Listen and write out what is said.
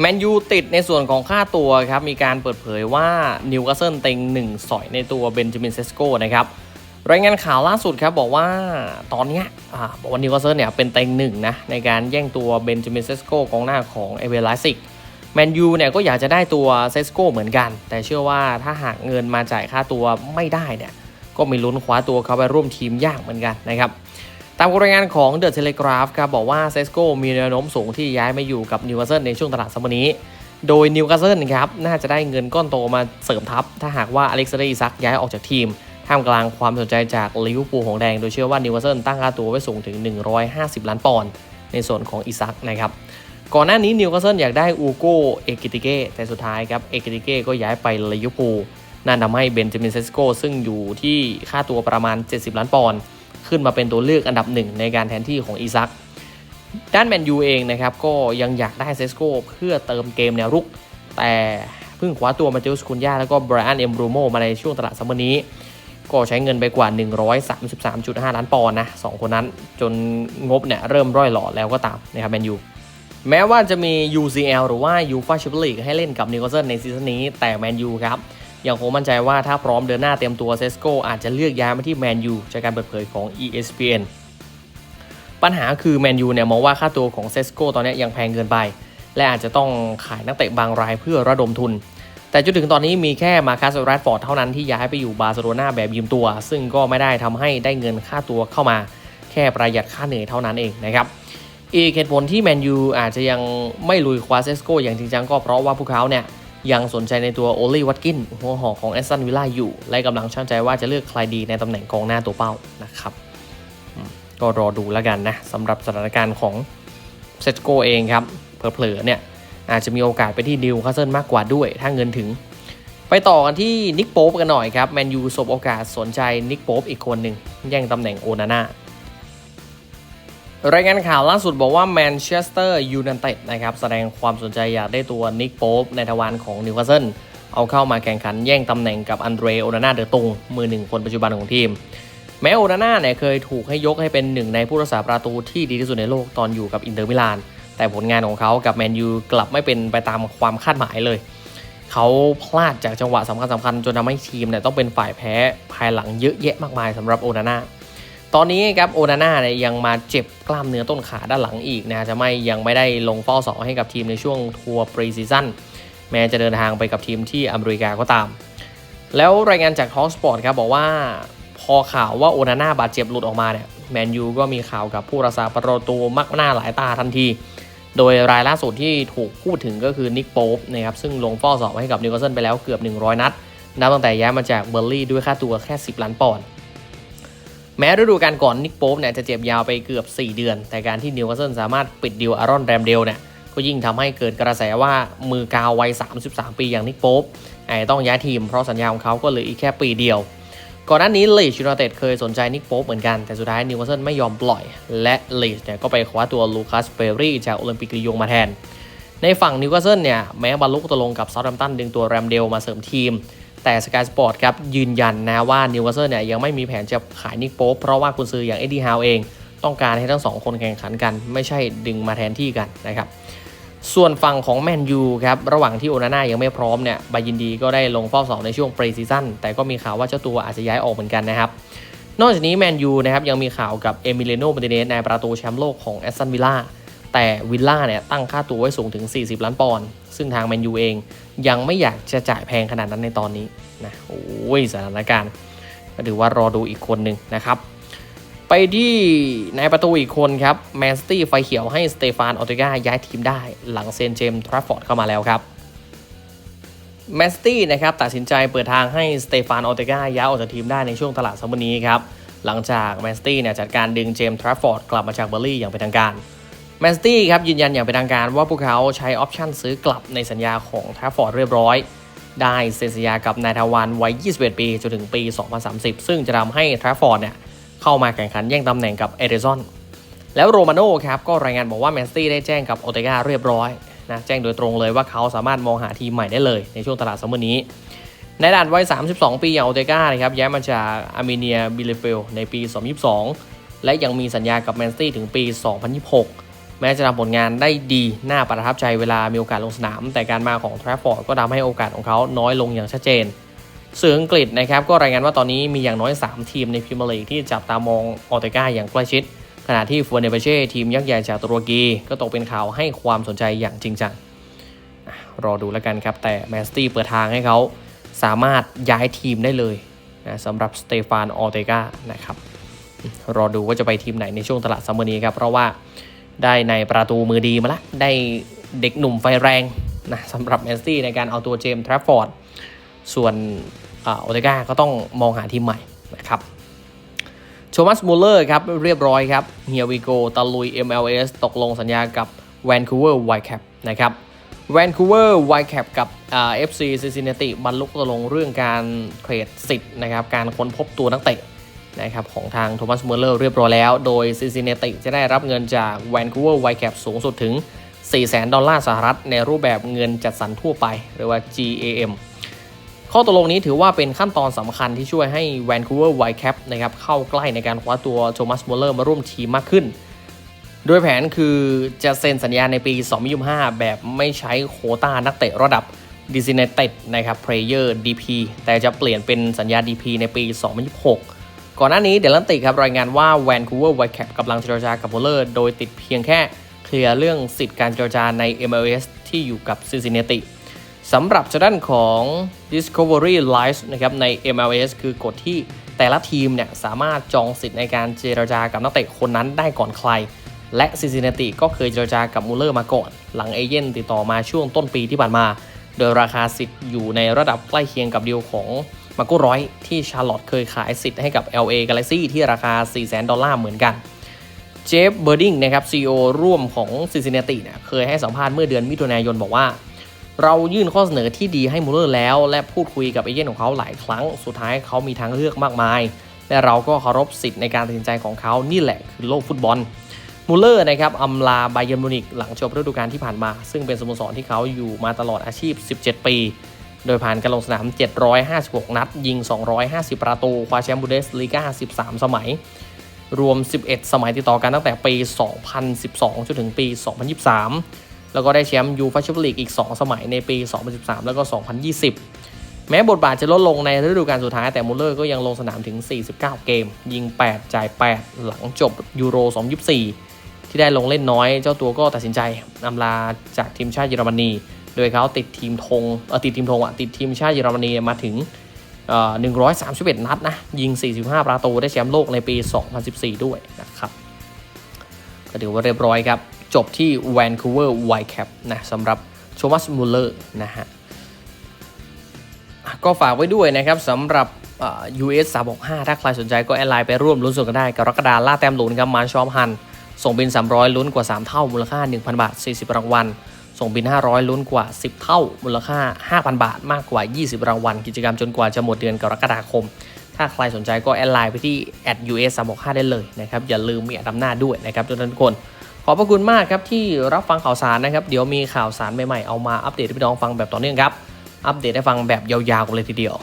แมนยูติดในส่วนของค่าตัวครับ มีการเปิดเผยว่านิวคาสเซิลเต็งหนึ่งสอยในตัวเบนจามินเซสโกนะครับ รายงานข่าวล่าสุดครับบอกว่าตอนนี้อ่าบอกว่านิวคาสเซิลเนี่ยเป็นเต็งหนึ่งนะ ในการแย่งตัวเบนจามินเซสโกกองหน้าของเอเวอร์ไลซิกแมนยูเนี่ยก็อยากจะได้ตัวเซสโกเหมือนกัน แต่เชื่อว่าถ้าหากเงินมาจ่ายค่าตัวไม่ได้เนี่ยก็มีลุ้นคว้าตัวเขาไปร่วมทีมยากเหมือนกันนะครับ ตามรายงานของเดอะเทเลกราฟครับบอกว่าเซสโกมีแนวโน้มสูงที่ย้ายมาอยู่กับนิวคาสเซิลในช่วงตลาดซัมเมอร์นี้ โดยนิวคาสเซิลครับน่าจะได้เงินก้อนโตมาเสริมทัพ ถ้าหากว่าอเล็กซานเดอร์อิซักย้ายออกจากทีม ท่ามกลางความสนใจจากลิเวอร์พูลของแดง โดยเชื่อว่านิวคาสเซิลตั้งค่าตัวไว้สูงถึง 150 ล้านปอนด์ในส่วนของอิซักนะครับก่อนหน้านี้นิวคาสเซิลอยากได้อูโกเอกิติเก้แต่สุดท้ายครับเอกิติเก้ก็ย้ายไปลิเวอร์พูลนั่นทำให้เบนจามินเซสโกซึ่งอยู่ที่ค่าตัวประมาณ 70 ล้านปอนด์ ขึ้นมาเป็นตัวเลือกอันดับหนึ่งในการแทนที่ของอิซักด้านแมนยูเองนะครับก็ยังอยากได้เซสโกเพื่อเติมเกมแนวรุก แต่เพิ่งคว้าตัวมาเจอุสคุนยาแล้วก็บรอันเอมบรูโมมาในช่วงตลาดซัมเมอร์นี้ ก็ใช้เงินไปกว่า 133.5 ล้านปอนด์นะสองคนนั้นจนงบเนี่ยเริ่มร่อยหล่อแล้วก็ตามนะครับแมนยูแม้ว่าจะมี UCL หรือว่า UEFA Champions League ให้เล่นกับนิวคาสเซิลในซีซั่นนี้แต่แมนยูครับ ยังคงมั่นใจว่าถ้าพร้อมเดินหน้าเตรียมตัวเซสโกอาจจะเลือกย้ายมาที่แมนยูจากการเปิดเผยของ ESPN ปัญหาคือแมนยูเนี่ยมองว่าค่าตัวของเซสโกตอนนี้ยังแพงเกินไป และอาจจะต้องขายนักเตะบางรายเพื่อระดมทุน แต่จนถึงตอนนี้มีแค่มาคัสแรดฟอร์ดเท่านั้นที่ย้ายไปอยู่บาร์เซโลนาแบบยืมตัว ซึ่งก็ไม่ได้ทำให้ได้เงินค่าตัวเข้ามา แค่ประหยัดค่าเหนื่อยเท่านั้นเองนะครับอีกเหตุผลที่แมนยูอาจจะยังไม่ลุยคว้าเซสโกอย่างจริงจังก็เพราะว่าพวกเขาเนี่ย ยังสนใจในตัวโอลีวัตกินหัวหอกของแอสตันวิลล่าอยู่ และกำลังช่างใจว่าจะเลือกใครดีในตำแหน่งกองหน้าตัวเป้านะครับ ก็รอดูแล้วกันนะสำหรับสถานการณ์ของเซสโกเองครับเผลอๆเนี่ยอาจจะมีโอกาสไปที่ดิวคาสเซิลมากกว่าด้วย ถ้าเงินถึง ไปต่อกันที่นิกโป๊ปกันหน่อยครับแมนยูสบโอกาสสนใจนิกโป๊ปอีกคนหนึ่งแย่งตำแหน่งโอนาน่า รายงานข่าวล่าสุดบอกว่าแมนเชสเตอร์ยูไนเต็ดนะครับแสดงความสนใจอยากได้ตัวนิกโป๊ปในทวารของนิวคาสเซิลเอาเข้ามาแข่งขันแย่งตำแหน่งกับอันเดรโอนาน่าเดอตุงมือหนึ่งคนปัจจุบันของทีม แม้โอนาน่าเนี่ยเคยถูกให้ยกให้เป็นหนึ่งในผู้รักษาประตูที่ดีที่สุดในโลกตอนอยู่กับอินเตอร์มิลาน แต่ผลงานของเขากับแมนยูกลับไม่เป็นไปตามความคาดหมายเลย เขาพลาดจากจังหวะสำคัญสำคัญๆจนทำให้ทีมเนี่ยต้องเป็นฝ่ายแพ้ภายหลังเยอะแยะมากมายสำหรับโอนาน่า ตอนนี้ครับโอนาน่าเนี่ยยังมาเจ็บกล้ามเนื้อต้นขาด้านหลังอีกนะจะไม่ยังไม่ได้ลงเฝ้าสอบให้กับทีมในช่วงทัวร์ปรีซีซั่นแม้จะเดินทางไปกับทีมที่อเมริกาก็ตาม แล้วรายงานจากทอ l สปอร์ตครับบอกว่าพอข่าวว่าโอนาน่าบาดเจ็บหลุดออกมาเนี่ยแมนยูก็มีข่าวกับผู้รักษาประตูมักหน้าหลายตาทันที โดยรายล่าสุดที่ถูกพูดถึงก็คือนิกโป๊ปนะครับซึ่งลงเฝ้าสอบให้กับนิวคาสเซิลไปแล้วเกือบ 100 นัดนับตั้งแต่ย้ายมาจากเบอร์ลี่ด้วยค่าตัวแค่ 10 ล้านปอนด์ แม้ฤดูกาลก่อนนิกโป๊ปเนี่ยจะเจ็บยาวไปเกือบ 4 เดือน แต่การที่นิวคาสเซิลสามารถปิดดีลอารอนแรมเดลเนี่ยก็ยิ่งทำให้เกิดกระแสว่ามือกาววัย 33 ปีอย่างนิกโป๊ปอาจต้องย้ายทีมเพราะสัญญาของเขาก็เหลืออีกแค่ปีเดียว ก่อนหน้านี้ลีชยูไนเต็ดเคยสนใจนิกโป๊ปเหมือนกันแต่สุดท้ายนิวคาสเซิลไม่ยอมปล่อย และลีชเนี่ยก็ไปคว้าตัวลูคัสเปรี่จากโอลิมปิกลียงมาแทน ในฝั่งนิวคาสเซิลเนี่ยแม้บรรลุตกลงกับเซาท์แฮมป์ตันดึงตัวแรมเดลมาเสริมทีม แต่สกายสปอร์ตครับยืนยันนะว่านิวคาสเซิลเนี่ยยังไม่มีแผนจะขายนิกโป๊เพราะว่าคุณซื้ออย่างเอ็ดดี้ฮาวเอง ต้องการให้ทั้งสองคนแข่งขันกัน ไม่ใช่ดึงมาแทนที่กันนะครับส่วนฝั่งของแมนยูครับระหว่างที่โอนาน่ายังไม่พร้อมเนี่ยบายินดีก็ได้ลงเฝ้าเสาในช่วงปรีซีซั่นแต่ก็มีข่าวว่าเจ้าตัวอาจจะย้ายออกเหมือนกันนะครับนอกจากนี้แมนยูนะครับยังมีข่าวกับเอมิเลโนมาร์ติเนสในประตูแชมป์โลกของแอสตันวิลล่า แต่วิลล่าเนี่ยตั้งค่าตัวไว้สูงถึง 40 ล้านปอนด์ซึ่งทางแมนยูเอง ยังไม่อยากจะจ่ายแพงขนาดนั้นในตอนนี้นะโอ้ยสถานการณ์ก็ถือว่ารอดูอีกคนหนึ่งนะครับ ไปที่ในประตูอีกคนครับแมนสตี้ไฟเขียวให้สเตฟานออเตกาย้ายทีมได้หลังเซนเจมส์ทรัฟฟอร์ดเข้ามาแล้วครับแมนสตี้นะครับตัดสินใจเปิดทางให้สเตฟานออเตกาย้ายออกจากทีมได้ในช่วงตลาดซัมเมอร์นี้ครับ หลังจากแมนสตี้เนี่ยจัดการดึงเจมส์ทรัฟฟอร์ดกลับมาจากเบอร์ลี่อย่างเป็นทางการ แมนสตี้ครับยืนยันอย่างเป็นทางการว่าพวกเขาใช้ออปชั่นซื้อกลับในสัญญาของทัฟฟอร์ดเรียบร้อย ได้เซ็นสัญญากับนายทวารวัย 21 ปีจนถึงปี 2030 ซึ่งจะทำให้ทัฟฟอร์ดเนี่ยเข้ามาแข่งขันแย่งตำแหน่งกับเอเดซอนแล้วโรมาโน่ครับก็รายงานบอกว่าแมนสตี้ได้แจ้งกับโอเตกาเรียบร้อยนะแจ้งโดยตรงเลยว่าเขาสามารถมองหาทีมใหม่ได้เลยในช่วงตลาดซัมเมอร์นี้ในด่านวัย 32 ปีอย่างโอเตกานะครับย้ายมาจากอาร์เมเนียบิเลเฟลในปี 2022 และยังมีสัญญากับแมนสตี้ถึงปี 2026 แม้จะทำผลงานได้ดีน่าประทับใจเวลามีโอกาสลงสนาม แต่การมาของทร f ฟอร์ดก็ทำให้โอกาสของเขาน้อยลงอย่างชัดเจนสื่ออังกฤษนะครับก็รายงานว่าตอนนี้มีอย่างน้อย 3 ทีมในพรีเมียร์ลีกที่จับตามองออเตกาอย่างใกล้ชิด ขณะที่ฟัวเนเบเช่ทีมยักษ์ใหญ่จากตุรกี ก็ตกเป็นข่าวให้ความสนใจอย่างจริงจังรอดูแล้วกันครับ แต่แมนสตี้เปิดทางให้เขาสามารถย้ายทีมได้เลยนะสำหรับสเตฟานออเตกานะครับรอดูว่าจะไปทีมไหนในช่วงตลาดซัมเมอร์นี้ครับ เพราะว่า ได้ในประตูมือดีมาละ ได้เด็กหนุ่มไฟแรงนะสำหรับแมนสตี้ในการเอาตัวเจมส์ทรัฟฟอร์ด ส่วนโอเตกาก็ต้องมองหาทีมใหม่นะครับโชมัสมูลเลอร์ครับเรียบร้อยครับเฮียวิโกตะลุย MLS ตกลงสัญญากับแวนคูเวอร์ไวแคปนะครับแวนคูเวอร์ไวแคปกับเอฟซีซิซินเนติบรรลุตกลงเรื่องการเทรดสิทธิ์นะครับการค้นพบตัวนักเตะ นะครับของทางโทมัสมูเลอร์เรียบร้อยแล้ว โดยซิซินเนติจะได้รับเงินจากแวนคูเวอร์ไวแคปสูงสุดถึง 400,000 ดอลลาร์สหรัฐ ในรูปแบบเงินจัดสรรทั่วไป หรือว่า GAM ข้อตกลงนี้ถือว่าเป็นขั้นตอนสำคัญที่ช่วยให้แวนคูเวอร์ไวแคปนะครับเข้าใกล้ในการคว้าตัวโทมัสมูเลอร์มาร่วมทีมมากขึ้น โดยแผนคือจะเซ็นสัญญาในปี 2025 แบบไม่ใช้โคต้านักเตะระดับ designated นะครับ player DP แต่จะเปลี่ยนเป็นสัญญา DP ในปี 2026 ก่อนหน้านี้เดลันติครับรายงานว่าแวนคูเวอร์ไวแคปกำลังเจรจากับโบเลอร์โดยติดเพียงแค่เคลียร์เรื่องสิทธิ์การเจรจาใน MLS ที่อยู่กับซิซินเนติสำหรับด้านของ Discovery Live นะครับใน MLS คือกฎที่แต่ละทีมเนี่ยสามารถจองสิทธิ์ในการเจรจากับนักเตะคนนั้นได้ก่อนใคร และซิซินเนติก็เคยเจรจากับมูเลอร์มาก่อน หลังเอเย่นติดต่อมาช่วงต้นปีที่ผ่านมา โดยราคาสิทธิ์อยู่ในระดับใกล้เคียงกับเดีลของ มาโก้ร้อยที่ชาร์ลอตเคยขายสิทธิ์ให้กับ LA Galaxy ที่ราคา 4 0 0 0 0ดอลลาร์เหมือนกัน เจฟเบอร์ดิงนะครับ CEO ร่วมของซินซินเนติเนี่ยเคยให้สัมภาษณ์เมื่อเดือนมิถุนายนบอกว่า เรายื่นข้อเสนอที่ดีให้มูเลอร์แล้ว และพูดคุยกับเอเย่นของเขาหลายครั้ง สุดท้ายเขามีทางเลือกมากมาย และเราก็เคารพสิทธิ์ในการตัดสินใจของเขานี่แหละคือโลกฟุตบอลมูเลอร์นะครับอำลาไบเยร์นมูนิกหลังจบฤดูกาลที่ผ่านมา ซึ่งเป็นสโมสรที่เขาอยู่มาตลอดอาชีพ 17 ปี โดยผ่านการลงสนาม 756 นัด ยิง 250 ประตู คว้าแชมป์บูเดสลีกา 13 สมัย รวม 11 สมัยติดต่อกันตั้งแต่ปี 2012 จนถึงปี 2023 แล้วก็ได้แชมป์ยูฟ่าแชมเปี้ยนลีกอีก 2 สมัยในปี 2013 แล้วก็ 2020 แม้บทบาทจะลดลงในฤดูกาลสุดท้ายแต่มูลเลอร์ก็ยังลงสนามถึง 49 เกม ยิง 8 จ่าย 8 หลังจบยูโร 2024 ที่ได้ลงเล่นน้อย เจ้าตัวก็ตัดสินใจอำลาจากทีมชาติเยอรมนี โดยเขาติดทีมธงติดทีมธงอะติดทีมชาติเยอรมนีมาถึงเอ่อ131 นัดนะ ยิง 45 ประตูได้แชมป์โลกในปี 2014 ด้วยนะครับก็ถือว่าเรียบร้อยครับ จบที่แวนคูเวอร์ไวแคปนะสำหรับโชมัสมูลเลอร์นะฮะก็ฝากไว้ด้วยนะครับสำหรับเอ่อ US 365 ถ้าใครสนใจก็แอดไลน์ไปร่วมลุ้นส่วนกันได้กรกฎาล่าแต้มหลุนครับมานชอมฮัน ส่งบิน 300 ลุ้นกว่า 3 เท่ามูลค่า 1,000 บาท 40 รางวัล ส่งบิน 500 ลุ้นกว่า 10 เท่า มูลค่า 5,000 บาทมากกว่า 20 รางวัล กิจกรรมจนกว่าจะหมดเดือนกรกฎาคม ถ้าใครสนใจก็แอดไลน์ไปที่ @us 365ได้เลยนะครับ อย่าลืมมีอัดอำนาจด้วยนะครับทุกท่านทุกคน ขอบพระคุณมากครับที่รับฟังข่าวสารนะครับ เดี๋ยวมีข่าวสารใหม่ๆ เอามาอัปเดตให้พี่น้องฟังแบบต่อเนื่องครับ อัปเดตให้ฟังแบบยาวๆกันเลยทีเดียว